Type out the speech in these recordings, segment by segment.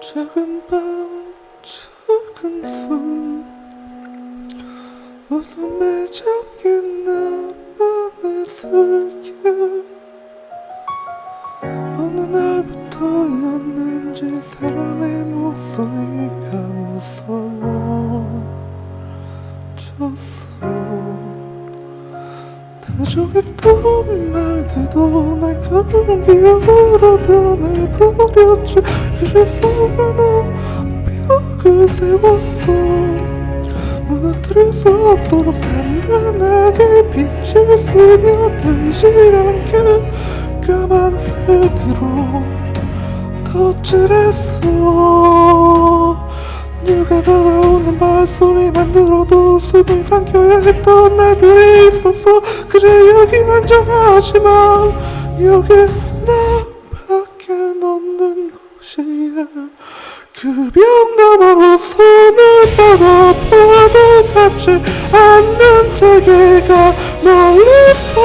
작은 방 작은 손 웃음에 잠긴 나만의 세계 어느 날부터였는지 사람의 목소리가 무서워졌어 다정했던 말들도 날카로운 기억으로 변해버렸지 그래서 나는 벽을 세웠어 무너뜨릴 수 없도록 단단하게 빛을 스며들지 않게 까만 색으로 덧칠했어 누가 발소리만 들어도 숨을 삼켜야 했던 날들이 있었어. 그래 여긴 안전하지만 여긴 나밖에 없는 곳이야. 그벽 너머로 손을 뻗어봐도 닿지 않는 세계가 멀리서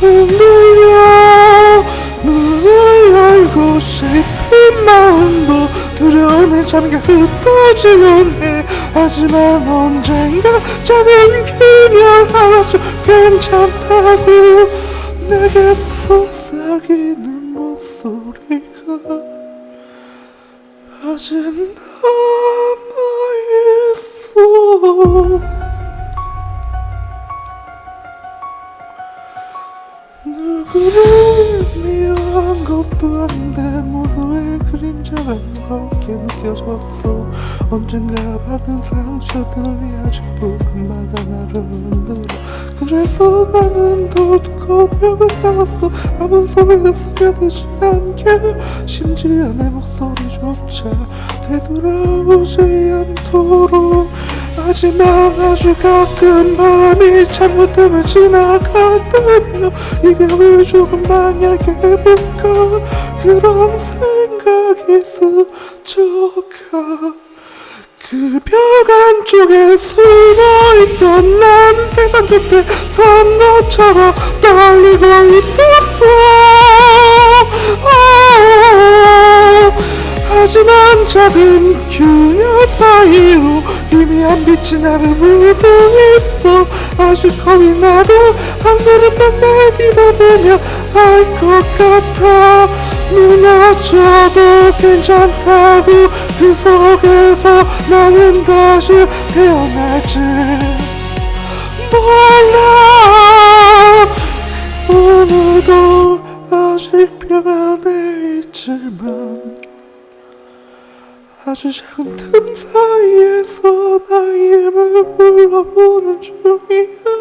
흔들려 문을 열고 싶은 마음도 잠겨 흩어지곤 해 하지만 언젠가 작은 그녀 하나쯤 괜찮다고 내게 속삭이는 목소리가 아직 남아있어. 누구를 것도 아닌데 모두의 그림자가 무겁게 느껴졌어. 언젠가 받은 상처들이 아직도 금마다 나를 흔들어. 그래서 나는 더 두꺼운 벽을 쌓았어. 아무 소리가 스며들지 않게 심지어 내 목소리조차 되돌아오지 않도록 하지만 아주 가끔 바람이 잘못되면 지나갈 때며 이 벽을 조금 만약에 해볼까 그런 생각이 스쳐가 그벽 안쪽에 숨어있던 나는 세상 끝에 선 것처럼 떨리고 있었어. 아, 하지만 작은 그녀 사이로 희미한 빛이 나를 물고 있어. 아직 겁이 나도 하늘은 맨날 뒤다보며 알 것 같아. 무너져도 괜찮다고 그 속에서 나는 다시 태어날지 몰라. 오늘도 아직 벽 안에 있지만 아주 작은 틈 사이에서 나의 이름을 불러보는 중이야